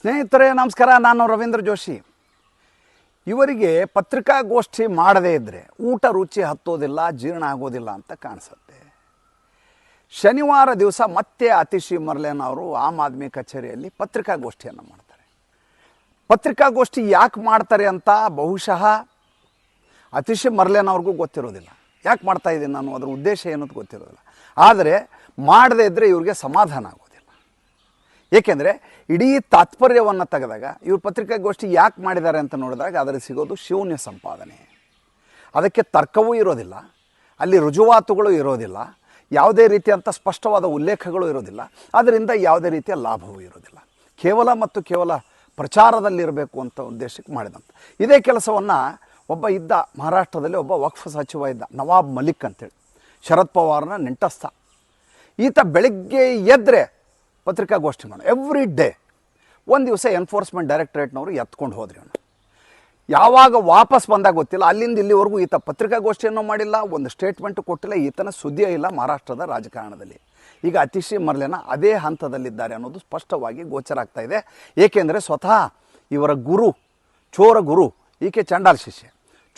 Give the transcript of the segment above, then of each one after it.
ಸ್ನೇಹಿತರೆ, ನಮಸ್ಕಾರ. ನಾನು ರವೀಂದ್ರ ಜೋಶಿ. ಇವರಿಗೆ ಪತ್ರಿಕಾಗೋಷ್ಠಿ ಮಾಡದೇ ಇದ್ದರೆ ಊಟ ರುಚಿ ಹತ್ತೋದಿಲ್ಲ, ಜೀರ್ಣ ಆಗೋದಿಲ್ಲ ಅಂತ ಕಾಣಿಸುತ್ತೆ. ಶನಿವಾರ ದಿವಸ ಮತ್ತೆ ಅತಿಶಿ ಮರ್ಲೇನ್ ಅವರು ಆಮ್ ಆದ್ಮಿ ಕಚೇರಿಯಲ್ಲಿ ಪತ್ರಿಕಾಗೋಷ್ಠಿಯನ್ನು ಮಾಡ್ತಾರೆ. ಪತ್ರಿಕಾಗೋಷ್ಠಿ ಯಾಕೆ ಮಾಡ್ತಾರೆ ಅಂತ ಬಹುಶಃ ಅತಿಶಿ ಮರ್ಲೇನ್ ಅವ್ರಿಗೂ ಗೊತ್ತಿರೋದಿಲ್ಲ. ಯಾಕೆ ಮಾಡ್ತಾ ಇದ್ದೀನಿ ನಾನು ಅದರ ಉದ್ದೇಶ ಏನೋದು ಗೊತ್ತಿರೋದಿಲ್ಲ. ಆದರೆ ಮಾಡದೇ ಇದ್ದರೆ ಇವ್ರಿಗೆ ಸಮಾಧಾನ ಆಗೋದಿಲ್ಲ ಏಕೆಂದರೆ ಇಡೀ ತಾತ್ಪರ್ಯವನ್ನು ತೆಗೆದಾಗ, ಇವರು ಪತ್ರಿಕಾಗೋಷ್ಠಿ ಯಾಕೆ ಮಾಡಿದ್ದಾರೆ ಅಂತ ನೋಡಿದಾಗ ಅದರಲ್ಲಿ ಸಿಗೋದು ಶೂನ್ಯ ಸಂಪಾದನೆ. ಅದಕ್ಕೆ ತರ್ಕವೂ ಇರೋದಿಲ್ಲ, ಅಲ್ಲಿ ರುಜುವಾತುಗಳು ಇರೋದಿಲ್ಲ, ಯಾವುದೇ ರೀತಿಯಂಥ ಸ್ಪಷ್ಟವಾದ ಉಲ್ಲೇಖಗಳು ಇರೋದಿಲ್ಲ ಅದರಿಂದ ಯಾವುದೇ ರೀತಿಯ ಲಾಭವೂ ಇರೋದಿಲ್ಲ. ಕೇವಲ ಮತ್ತು ಕೇವಲ ಪ್ರಚಾರದಲ್ಲಿರಬೇಕು ಅಂತ ಉದ್ದೇಶಕ್ಕೆ ಮಾಡಿದಂಥ ಇದೇ ಕೆಲಸವನ್ನು ಒಬ್ಬ ಇದ್ದ ಮಹಾರಾಷ್ಟ್ರದಲ್ಲಿ ಒಬ್ಬ ವಕ್ಫ್ ಸಚಿವ ಇದ್ದ ನವಾಬ್ ಮಲಿಕ್ ಅಂತೇಳಿ, ಶರದ್ ಪವಾರ್ನ ನೆಂಟಸ್ಥ. ಈತ ಬೆಳಗ್ಗೆ ಎದ್ದರೆ ಪತ್ರಿಕಾಗೋಷ್ಠಿ ಮಾಡೋಣ ಎವ್ರಿ ಡೇ ಒಂದು ದಿವಸ ಎನ್ಫೋರ್ಸ್ಮೆಂಟ್ ಡೈರೆಕ್ಟ್ರೇಟ್ನವರು ಎತ್ಕೊಂಡು ಹೋದ್ರಿ ಅವನು. ಯಾವಾಗ ವಾಪಸ್ ಬಂದಾಗ ಗೊತ್ತಿಲ್ಲ, ಅಲ್ಲಿಂದ ಇಲ್ಲಿವರೆಗೂ ಈತ ಪತ್ರಿಕಾಗೋಷ್ಠಿಯನ್ನು ಮಾಡಿಲ್ಲ, ಒಂದು ಸ್ಟೇಟ್ಮೆಂಟ್ ಕೊಟ್ಟಿಲ್ಲ, ಈತನ ಸುದ್ದಿಯೇ ಇಲ್ಲ ಮಹಾರಾಷ್ಟ್ರದ ರಾಜಕಾರಣದಲ್ಲಿ. ಈಗ ಅತಿಶಿ ಮರ್ಲೆನ ಅದೇ ಹಂತದಲ್ಲಿದ್ದಾರೆ ಅನ್ನೋದು ಸ್ಪಷ್ಟವಾಗಿ ಗೋಚರ ಆಗ್ತಾ ಇದೆ. ಏಕೆಂದರೆ ಸ್ವತಃ ಇವರ ಗುರು, ಚೋರ ಗುರು, ಈಕೆ ಚಂಡಾಲ್ ಶಿಷ್ಯ.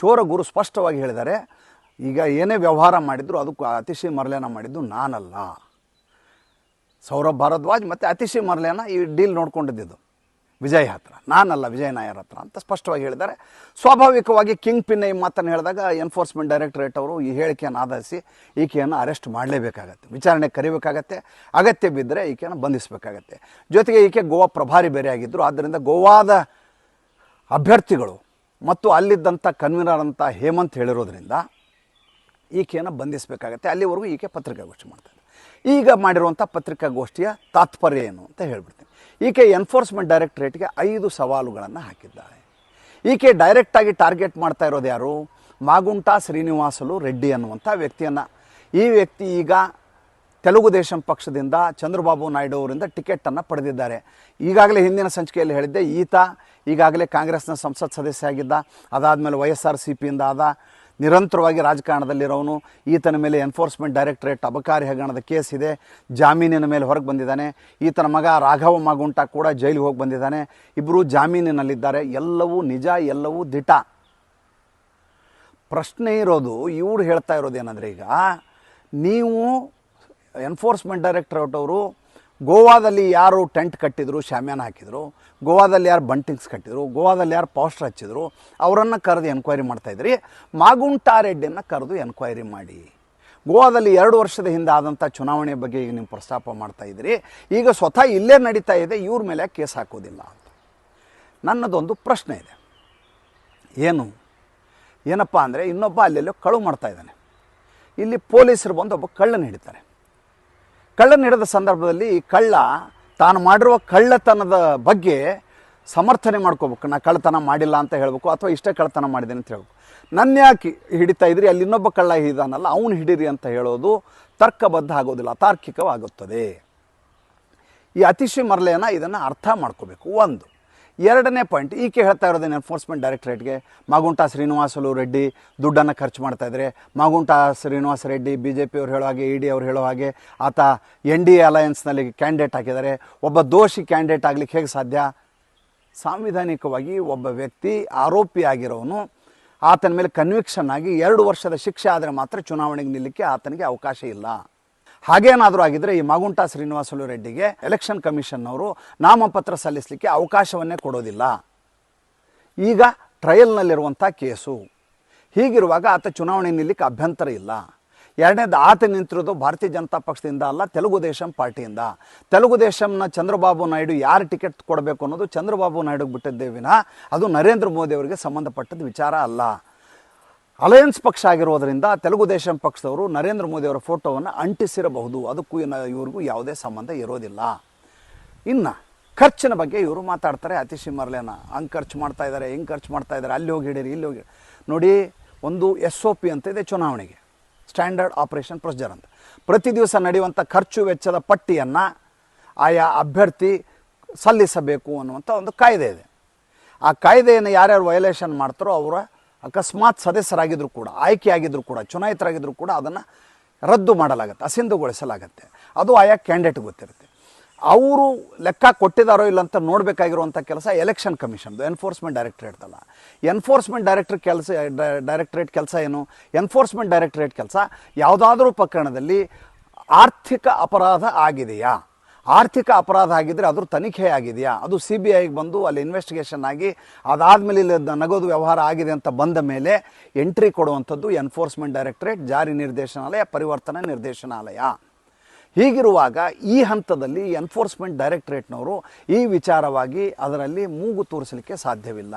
ಚೋರ ಗುರು ಸ್ಪಷ್ಟವಾಗಿ ಹೇಳಿದ್ದಾರೆ, ಈಗ ಏನೇ ವ್ಯವಹಾರ ಮಾಡಿದ್ರು, ಅದಕ್ಕೂ ಅತಿಶಿ ಮರ್ಲೆನ ಮಾಡಿದ್ದು ನಾನಲ್ಲ. ಸೌರಭ್ ಭಾರದ್ವಾಜ್ ಮತ್ತು ಅತಿಶಿ ಮರ್ಲೇನ ಈ ಡೀಲ್ ನೋಡ್ಕೊಂಡಿದ್ದು ವಿಜಯ್ ಹತ್ರ. ನಾನಲ್ಲ ವಿಜಯ್ ನಾಯರ್ ಹತ್ರ ಅಂತ ಸ್ಪಷ್ಟವಾಗಿ ಹೇಳಿದ್ದಾರೆ. ಸ್ವಾಭಾವಿಕವಾಗಿ ಕಿಂಗ್ ಪಿನ್ ಈ ಮಾತನ್ನು ಹೇಳಿದಾಗ ಎನ್ಫೋರ್ಸ್ಮೆಂಟ್ ಡೈರೆಕ್ಟರೇಟ್ ಅವರು ಈ ಹೇಳಿಕೆಯನ್ನು ಆಧರಿಸಿ ಈಕೆಯನ್ನು ಅರೆಸ್ಟ್ ಮಾಡಲೇಬೇಕಾಗತ್ತೆ. ವಿಚಾರಣೆ ಕರಿಬೇಕಾಗತ್ತೆ. ಅಗತ್ಯ ಬಿದ್ದರೆ ಈಕೆಯನ್ನು ಬಂಧಿಸಬೇಕಾಗತ್ತೆ. ಜೊತೆಗೆ ಈಕೆ ಗೋವಾ ಪ್ರಭಾರಿ ಬೇರೆ ಆಗಿದ್ದರು ಆದ್ದರಿಂದ ಗೋವಾದ ಅಭ್ಯರ್ಥಿಗಳು ಮತ್ತು ಅಲ್ಲಿದ್ದಂಥ ಕನ್ವೀನರ್ ಅಂತ ಹೇಮಂತ್ ಹೇಳಿರೋದ್ರಿಂದ ಈಕೆಯನ್ನು ಬಂಧಿಸಬೇಕಾಗತ್ತೆ. ಅಲ್ಲಿವರೆಗೂ ಈಕೆ ಪತ್ರಿಕಾಗೋಷ್ಠಿ ಮಾಡ್ತಾರೆ ಈಗ ಮಾಡಿರುವಂಥ ಪತ್ರಿಕಾಗೋಷ್ಠಿಯ ತಾತ್ಪರ್ಯ ಏನು ಅಂತ ಹೇಳ್ಬಿಡ್ತೀನಿ. ಈಕೆ ಎನ್ಫೋರ್ಸ್ಮೆಂಟ್ ಡೈರೆಕ್ಟ್ರೇಟ್ಗೆ ಐದು ಸವಾಲುಗಳನ್ನು ಹಾಕಿದ್ದಾರೆ ಈಕೆ ಡೈರೆಕ್ಟಾಗಿ ಟಾರ್ಗೆಟ್ ಮಾಡ್ತಾ ಇರೋದು ಯಾರು? ಮಾಗುಂಟಾ ಶ್ರೀನಿವಾಸಲು ರೆಡ್ಡಿ ಅನ್ನುವಂಥ ವ್ಯಕ್ತಿಯನ್ನು. ಈ ವ್ಯಕ್ತಿ ಈಗ ತೆಲುಗು ದೇಶಂ ಪಕ್ಷದಿಂದ ಚಂದ್ರಬಾಬು ನಾಯ್ಡು ಅವರಿಂದ ಟಿಕೆಟನ್ನು ಪಡೆದಿದ್ದಾರೆ. ಈಗಾಗಲೇ ಹಿಂದಿನ ಸಂಚಿಕೆಯಲ್ಲಿ ಹೇಳಿದ್ದೆ, ಈತ ಈಗಾಗಲೇ ಕಾಂಗ್ರೆಸ್ನ ಸಂಸತ್ ಸದಸ್ಯ ಆಗಿದ್ದ, ಅದಾದಮೇಲೆ ವೈ ಎಸ್ ಆರ್ ಸಿ ಪಿಯಿಂದ ಆದ ನಿರಂತರವಾಗಿ ರಾಜಕಾರಣದಲ್ಲಿರೋನು ಈತನ ಮೇಲೆ ಎನ್ಫೋರ್ಸ್ಮೆಂಟ್ ಡೈರೆಕ್ಟರೇಟ್ ಅಬಕಾರಿ ಹಗರಣದ ಕೇಸ್ ಇದೆ. ಜಾಮೀನಿನ ಮೇಲೆ ಹೊರಗೆ ಬಂದಿದ್ದಾನೆ. ಈತನ ಮಗ ರಾಘವ ಮಾಗುಂಟ ಕೂಡ ಜೈಲಿಗೆ ಹೋಗಿ ಬಂದಿದ್ದಾನೆ. ಇಬ್ಬರು ಜಾಮೀನಿನಲ್ಲಿದ್ದಾರೆ. ಎಲ್ಲವೂ ನಿಜ, ಎಲ್ಲವೂ ದಿಟ. ಪ್ರಶ್ನೆ ಇರೋದು, ಇವ್ರು ಹೇಳ್ತಾ ಇರೋದು ಏನಂದರೆ ಈಗ, ನೀವು ಎನ್ಫೋರ್ಸ್ಮೆಂಟ್ ಡೈರೆಕ್ಟರೇಟ್ ಅವರು ಗೋವಾದಲ್ಲಿ ಯಾರು ಟೆಂಟ್ ಕಟ್ಟಿದ್ರು ಶಾಮ್ಯಾನ ಹಾಕಿದರು, ಗೋವಾದಲ್ಲಿ ಯಾರು ಬಂಟಿಂಗ್ಸ್ ಕಟ್ಟಿದ್ರು, ಗೋವಾದಲ್ಲಿ ಯಾರು ಪೋಸ್ಟರ್ ಹಚ್ಚಿದ್ರು, ಅವರನ್ನು ಕರೆದು ಎನ್ಕ್ವೈರಿ ಮಾಡ್ತಾಯಿದ್ರಿ ಮಾಗುಂಟಾ ರೆಡ್ಡಿಯನ್ನು ಕರೆದು ಎನ್ಕ್ವೈರಿ ಮಾಡಿ. ಗೋವಾದಲ್ಲಿ ಎರಡು ವರ್ಷದ ಹಿಂದೆ ಆದಂಥ ಚುನಾವಣೆ ಬಗ್ಗೆ ಈಗ ನೀವು ಪ್ರಸ್ತಾಪ ಮಾಡ್ತಾ ಇದ್ದೀರಿ ಈಗ ಸ್ವತಃ ಇಲ್ಲೇ ನಡೀತಾ ಇದೆ, ಇವ್ರ ಮೇಲೆ ಕೇಸ್ ಹಾಕೋದಿಲ್ಲ ಅಂತ. ನನ್ನದೊಂದು ಪ್ರಶ್ನೆ ಇದೆ. ಏನು? ಏನಪ್ಪ ಅಂದರೆ ಇನ್ನೊಬ್ಬ ಅಲ್ಲೆಲ್ಲೋ ಕಳು ಮಾಡ್ತಾ ಇದ್ದಾನೆ. ಇಲ್ಲಿ ಪೊಲೀಸರು ಬಂದು ಒಬ್ಬ ಕಳ್ಳನ ಹಿಡಿತಾರೆ. ಕಳ್ಳನ ಹಿಡಿದ ಸಂದರ್ಭದಲ್ಲಿ ಕಳ್ಳ ತಾನು ಮಾಡಿರುವ ಕಳ್ಳತನದ ಬಗ್ಗೆ ಸಮರ್ಥನೆ ಮಾಡ್ಕೋಬೇಕು. ನಾ ಕಳ್ಳತನ ಮಾಡಿಲ್ಲ ಅಂತ ಹೇಳಬೇಕು ಅಥವಾ ಇಷ್ಟೇ ಕಳ್ಳತನ ಮಾಡಿದೆ ಅಂತ ಹೇಳ್ಬೇಕು. ನನ್ನ ಯಾಕೆ ಹಿಡಿತಾ ಇದ್ರಿ? ಅಲ್ಲಿ ಇನ್ನೊಬ್ಬ ಕಳ್ಳ ಹಿಡಿದಾನಲ್ಲ ಅವನು ಹಿಡೀರಿ ಅಂತ ಹೇಳೋದು ತರ್ಕಬದ್ಧ ಆಗೋದಿಲ್ಲ, ತಾರ್ಕಿಕವಾಗುತ್ತದೆ. ಈ ಅತಿಶಿ ಮರಲೆಯನ್ನು ಇದನ್ನು ಅರ್ಥ ಮಾಡ್ಕೋಬೇಕು. ಒಂದು ಎರಡನೇ ಪಾಯಿಂಟ್ ಈಕೆ ಹೇಳ್ತಾ ಇರೋದೇನು ಎನ್ಫೋರ್ಸ್ಮೆಂಟ್ ಡೈರೆಕ್ಟ್ರೇಟ್ಗೆ ಮಾಗುಂಟಾ ಶ್ರೀನಿವಾಸಲು ರೆಡ್ಡಿ ದುಡ್ಡನ್ನು ಖರ್ಚು ಮಾಡ್ತಾ ಇದ್ದಾರೆ ಮಾಗುಂಟಾ ಶ್ರೀನಿವಾಸ ರೆಡ್ಡಿ ಬಿ ಜೆ ಪಿಯವ್ರು ಹೇಳೋ ಹಾಗೆ ಇ ಡಿ ಅವ್ರು ಹೇಳೋ ಹಾಗೆ, ಆತ ಎನ್ ಡಿ ಎ ಅಲಯನ್ಸ್ನಲ್ಲಿ ಕ್ಯಾಂಡಿಡೇಟ್ ಹಾಕಿದ್ದಾರೆ. ಒಬ್ಬ ದೋಷಿ ಕ್ಯಾಂಡಿಡೇಟ್ ಆಗಲಿಕ್ಕೆ ಹೇಗೆ ಸಾಧ್ಯ? ಸಾಂವಿಧಾನಿಕವಾಗಿ ಒಬ್ಬ ವ್ಯಕ್ತಿ ಆರೋಪಿ ಆಗಿರೋನು, ಆತನ ಮೇಲೆ ಕನ್ವಿಕ್ಷನ್ ಆಗಿ ಎರಡು ವರ್ಷದ ಶಿಕ್ಷೆ ಆದರೆ ಮಾತ್ರ ಚುನಾವಣೆಗೆ ನಿಲ್ಲಕ್ಕೆ ಆತನಿಗೆ ಅವಕಾಶ ಇಲ್ಲ. ಹಾಗೇನಾದರೂ ಆಗಿದ್ರೆ ಈ ಮಾಗುಂಟ ಶ್ರೀನಿವಾಸಲು ರೆಡ್ಡಿಗೆ ಎಲೆಕ್ಷನ್ ಕಮಿಷನ್ನವರು ನಾಮಪತ್ರ ಸಲ್ಲಿಸಲಿಕ್ಕೆ ಅವಕಾಶವನ್ನೇ ಕೊಡೋದಿಲ್ಲ. ಈಗ ಟ್ರಯಲ್ನಲ್ಲಿರುವಂಥ ಕೇಸು. ಹೀಗಿರುವಾಗ ಆತ ಚುನಾವಣೆ ನಿಲ್ಲಕ್ಕೆ ಅಭ್ಯಂತರ ಇಲ್ಲ. ಎರಡನೇದು ಆತ ನಿಂತಿರೋದು ಭಾರತೀಯ ಜನತಾ ಪಕ್ಷದಿಂದ ಅಲ್ಲ, ತೆಲುಗು ದೇಶಂ ಪಾರ್ಟಿಯಿಂದ. ತೆಲುಗು ದೇಶಂನ ಚಂದ್ರಬಾಬು ನಾಯ್ಡು ಯಾರು ಟಿಕೆಟ್ ಕೊಡಬೇಕು ಅನ್ನೋದು ಚಂದ್ರಬಾಬು ನಾಯ್ಡುಗೆ ಬಿಟ್ಟಿದ್ದೇವಿನ ಅದು ನರೇಂದ್ರ ಮೋದಿ ಅವರಿಗೆ ಸಂಬಂಧಪಟ್ಟದ ವಿಚಾರ ಅಲ್ಲ. ಅಲಯನ್ಸ್ ಪಕ್ಷ ಆಗಿರೋದರಿಂದ ತೆಲುಗು ದೇಶಂ ಪಕ್ಷದವರು ನರೇಂದ್ರ ಮೋದಿ ಅವರ ಫೋಟೋವನ್ನು ಅಂಟಿಸಿರಬಹುದು. ಅದಕ್ಕೂ ಇನ್ನು ಇವ್ರಿಗೂ ಯಾವುದೇ ಸಂಬಂಧ ಇರೋದಿಲ್ಲ. ಇನ್ನು ಖರ್ಚಿನ ಬಗ್ಗೆ ಇವರು ಮಾತಾಡ್ತಾರೆ, ಅತಿಶಿ ಮರ್ಲೇನ. ಹಂಗೆ ಖರ್ಚು ಮಾಡ್ತಾ ಇದ್ದಾರೆ ಹಿಂಗೆ ಖರ್ಚು ಮಾಡ್ತಾ ಇದ್ದಾರೆ ಅಲ್ಲಿ ಹೋಗಿ ಹಿಡೀರಿ, ಇಲ್ಲಿ ಹೋಗಿ ನೋಡಿ, ಒಂದು ಎಸ್ ಒ ಪಿ ಅಂತ ಇದೆ ಚುನಾವಣೆಗೆ. ಸ್ಟ್ಯಾಂಡರ್ಡ್ ಆಪರೇಷನ್ ಪ್ರೊಸೀಜರ್ ಅಂತ. ಪ್ರತಿ ದಿವಸ ನಡೆಯುವಂಥ ಖರ್ಚು ವೆಚ್ಚದ ಪಟ್ಟಿಯನ್ನು ಆಯಾ ಅಭ್ಯರ್ಥಿ ಸಲ್ಲಿಸಬೇಕು ಅನ್ನುವಂಥ ಒಂದು ಕಾಯ್ದೆ ಇದೆ. ಆ ಕಾಯ್ದೆಯನ್ನು ಯಾರ್ಯಾರು ವಯಲೇಷನ್ ಮಾಡ್ತಾರೋ ಅವರ ಅಕಸ್ಮಾತ್ ಸದಸ್ಯರಾಗಿದ್ದರೂ ಕೂಡ ಆಯ್ಕೆಯಾಗಿದ್ದರೂ ಕೂಡ ಚುನಾಯಿತರಾಗಿದ್ದರೂ ಕೂಡ ಅದನ್ನು ರದ್ದು ಮಾಡಲಾಗುತ್ತೆ, ಅಸಿಂಧುಗೊಳಿಸಲಾಗತ್ತೆ. ಅದು ಆಯಾ ಕ್ಯಾಂಡಿಡೇಟ್ ಗೊತ್ತಿರುತ್ತೆ. ಅವರು ಲೆಕ್ಕ ಕೊಟ್ಟಿದ್ದಾರೋ ಇಲ್ಲ ಅಂತ ನೋಡಬೇಕಾಗಿರುವಂಥ ಕೆಲಸ ಎಲೆಕ್ಷನ್ ಕಮಿಷನ್ದು, ಎನ್ಫೋರ್ಸ್ಮೆಂಟ್ ಡೈರೆಕ್ಟ್ರೇಟ್ದಲ್ಲ. ಎನ್ಫೋರ್ಸ್ಮೆಂಟ್ ಡೈರೆಕ್ಟರ್ ಕೆಲಸ ಡೈರೆಕ್ಟ್ರೇಟ್ ಕೆಲಸ ಏನು? ಎನ್ಫೋರ್ಸ್ಮೆಂಟ್ ಡೈರೆಕ್ಟ್ರೇಟ್ ಕೆಲಸ ಯಾವುದಾದ್ರೂ ಪ್ರಕರಣದಲ್ಲಿ ಆರ್ಥಿಕ ಅಪರಾಧ ಆಗಿದೆಯಾ? ಆರ್ಥಿಕ ಅಪರಾಧ ಆಗಿದ್ದರೆ ಅದ್ರ ತನಿಖೆ ಆಗಿದೆಯಾ? ಅದು ಸಿ ಬಿ ಐಗೆ ಬಂದು ಅಲ್ಲಿ ಇನ್ವೆಸ್ಟಿಗೇಷನ್ ಆಗಿ ಅದಾದಮೇಲೆ ಇಲ್ಲಿ ನಗದು ವ್ಯವಹಾರ ಆಗಿದೆ ಅಂತ ಬಂದ ಮೇಲೆ ಎಂಟ್ರಿ ಕೊಡುವಂಥದ್ದು ಎನ್ಫೋರ್ಸ್ಮೆಂಟ್ ಡೈರೆಕ್ಟರೇಟ್ ಜಾರಿ ನಿರ್ದೇಶನಾಲಯ, ಪರಿವರ್ತನಾ ನಿರ್ದೇಶನಾಲಯ. ಹೀಗಿರುವಾಗ ಈ ಹಂತದಲ್ಲಿ ಎನ್ಫೋರ್ಸ್ಮೆಂಟ್ ಡೈರೆಕ್ಟರೇಟ್ನವರು ಈ ವಿಚಾರವಾಗಿ ಅದರಲ್ಲಿ ಮೂಗು ತೋರಿಸಲಿಕ್ಕೆ ಸಾಧ್ಯವಿಲ್ಲ.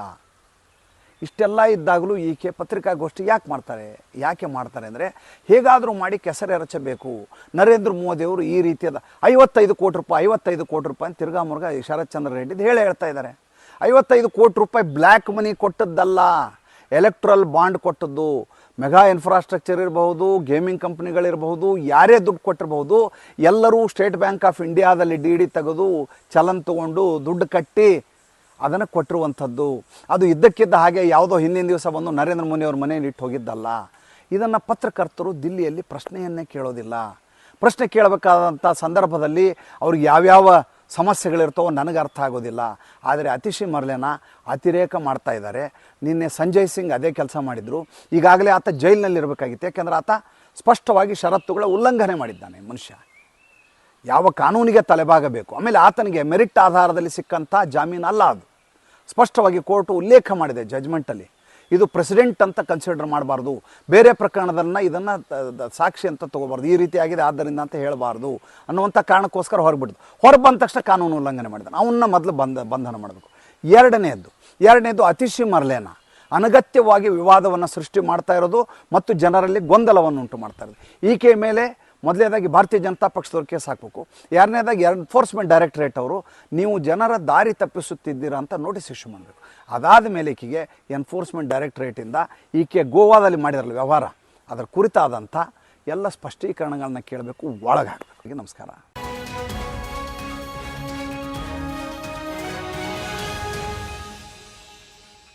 ಇಷ್ಟೆಲ್ಲ ಇದ್ದಾಗಲೂ ಈಕೆ ಪತ್ರಿಕಾಗೋಷ್ಠಿ ಯಾಕೆ ಮಾಡ್ತಾರೆ? ಯಾಕೆ ಮಾಡ್ತಾರೆ ಅಂದರೆ ಹೇಗಾದರೂ ಮಾಡಿ ಕೆಸರು ಎರಚಬೇಕು. ನರೇಂದ್ರ ಮೋದಿಯವರು ಈ ರೀತಿಯಾದ ಐವತ್ತೈದು ಕೋಟಿ ರೂಪಾಯಿ, ಐವತ್ತೈದು ಕೋಟಿ ರೂಪಾಯಿ ಅಂತ ತಿರ್ಗಾ ಮುರ್ಗಾ ಈ ಶರತ್ ಚಂದ್ರ ರೆಡ್ಡಿ ಹೇಳಿ ಹೇಳ್ತಾ ಇದ್ದಾರೆ. ಐವತ್ತೈದು ಕೋಟಿ ರೂಪಾಯಿ ಬ್ಲ್ಯಾಕ್ ಮನಿ ಕೊಟ್ಟದ್ದಲ್ಲ, ಎಲೆಕ್ಟ್ರಲ್ ಬಾಂಡ್ ಕೊಟ್ಟದ್ದು, ಮೆಗಾ ಇನ್ಫ್ರಾಸ್ಟ್ರಕ್ಚರ್ ಇರಬಹುದು, ಗೇಮಿಂಗ್ ಕಂಪ್ನಿಗಳಿರಬಹುದು, ಯಾರೇ ದುಡ್ಡು ಕೊಟ್ಟಿರಬಹುದು, ಎಲ್ಲರೂ ಸ್ಟೇಟ್ ಬ್ಯಾಂಕ್ ಆಫ್ ಇಂಡಿಯಾದಲ್ಲಿ ಡಿ ಡಿ ತೆಗೆದು ಚಲನ್ ತಗೊಂಡು ದುಡ್ಡು ಕಟ್ಟಿ ಅದನ್ನು ಕೊಟ್ಟಿರುವಂಥದ್ದು. ಅದು ಇದ್ದಕ್ಕಿದ್ದ ಹಾಗೆ ಯಾವುದೋ ಹಿಂದಿನ ದಿವಸ ಬಂದು ನರೇಂದ್ರ ಮೋದಿಯವ್ರ ಮನೆಯಲ್ಲಿ ಇಟ್ಟು ಹೋಗಿದ್ದಲ್ಲ. ಇದನ್ನು ಪತ್ರಕರ್ತರು ದಿಲ್ಲಿಯಲ್ಲಿ ಪ್ರಶ್ನೆಯನ್ನೇ ಕೇಳೋದಿಲ್ಲ. ಪ್ರಶ್ನೆ ಕೇಳಬೇಕಾದಂಥ ಸಂದರ್ಭದಲ್ಲಿ ಅವ್ರಿಗೆ ಯಾವ್ಯಾವ ಸಮಸ್ಯೆಗಳಿರ್ತವೋ ನನಗೆ ಅರ್ಥ ಆಗೋದಿಲ್ಲ. ಆದರೆ ಅತಿಶಿ ಮರ್ಲೆನ ಅತಿರೇಕ ಮಾಡ್ತಾ ಇದ್ದಾರೆ. ನಿನ್ನೆ ಸಂಜಯ್ ಸಿಂಗ್ ಅದೇ ಕೆಲಸ ಮಾಡಿದರು. ಈಗಾಗಲೇ ಆತ ಜೈಲಿನಲ್ಲಿರಬೇಕಾಗಿತ್ತು. ಯಾಕೆಂದ್ರೆ ಆತ ಸ್ಪಷ್ಟವಾಗಿ ಷರತ್ತುಗಳ ಉಲ್ಲಂಘನೆ ಮಾಡಿದ್ದಾನೆ ಮನುಷ್ಯ. ಯಾವ ಕಾನೂನಿಗೆ ತಲೆಬಾಗಬೇಕು? ಆಮೇಲೆ ಆತನಿಗೆ ಮೆರಿಟ್ ಆಧಾರದಲ್ಲಿ ಸಿಕ್ಕಂಥ ಜಾಮೀನು ಅಲ್ಲ ಅದು. ಸ್ಪಷ್ಟವಾಗಿ ಕೋರ್ಟು ಉಲ್ಲೇಖ ಮಾಡಿದೆ ಜಜ್ಮೆಂಟಲ್ಲಿ. ಇದು ಪ್ರೆಸಿಡೆಂಟ್ ಅಂತ ಕನ್ಸಿಡರ್ ಮಾಡಬಾರ್ದು. ಬೇರೆ ಪ್ರಕರಣದನ್ನು ಇದನ್ನು ಸಾಕ್ಷಿ ಅಂತ ತೊಗೋಬಾರ್ದು. ಈ ರೀತಿ ಆಗಿದೆ, ಆದ್ದರಿಂದ ಅಂತ ಹೇಳಬಾರ್ದು ಅನ್ನುವಂಥ ಕಾರಣಕ್ಕೋಸ್ಕರ ಹೊರಬಿಡ್ದು ಹೊರ ಬಂದ ತಕ್ಷಣ ಕಾನೂನು ಉಲ್ಲಂಘನೆ ಮಾಡಿದ್ದಾನೆ ಅವನ್ನ ಮೊದಲು ಬಂಧ ಬಂಧನ ಮಾಡಬೇಕು. ಎರಡನೇದ್ದು ಎರಡನೇದು ಅತಿಶಿ ಮರ್ಲೇನ. ಅನಗತ್ಯವಾಗಿ ವಿವಾದವನ್ನು ಸೃಷ್ಟಿ ಮಾಡ್ತಾ ಇರೋದು ಮತ್ತು ಜನರಲ್ಲಿ ಗೊಂದಲವನ್ನು ಉಂಟು ಮಾಡ್ತಾ ಇರೋದು. ಈಕೆಯ ಮೇಲೆ ಮೊದಲನೇದಾಗಿ ಭಾರತೀಯ ಜನತಾ ಪಕ್ಷದವ್ರು ಕೇಸ್ ಹಾಕಬೇಕು. ಎರಡನೇದಾಗಿ ಎನ್ಫೋರ್ಸ್ಮೆಂಟ್ ಡೈರೆಕ್ಟರೇಟ್ ಅವರು, ನೀವು ಜನರ ದಾರಿ ತಪ್ಪಿಸುತ್ತಿದ್ದೀರಾ ಅಂತ ನೋಟಿಸ್ ಇಶ್ಯೂ ಮಾಡಬೇಕು. ಅದಾದ ಮೇಲೆ ಈಕೆಗೆ ಎನ್ಫೋರ್ಸ್ಮೆಂಟ್ ಡೈರೆಕ್ಟರೇಟಿಂದ ಈಕೆ ಗೋವಾದಲ್ಲಿ ಮಾಡಿರಲ್ಲ ವ್ಯವಹಾರ, ಅದರ ಕುರಿತಾದಂಥ ಎಲ್ಲ ಸ್ಪಷ್ಟೀಕರಣಗಳನ್ನ ಕೇಳಬೇಕು, ಒಳಗಾಗಬೇಕು. ನಮಸ್ಕಾರ.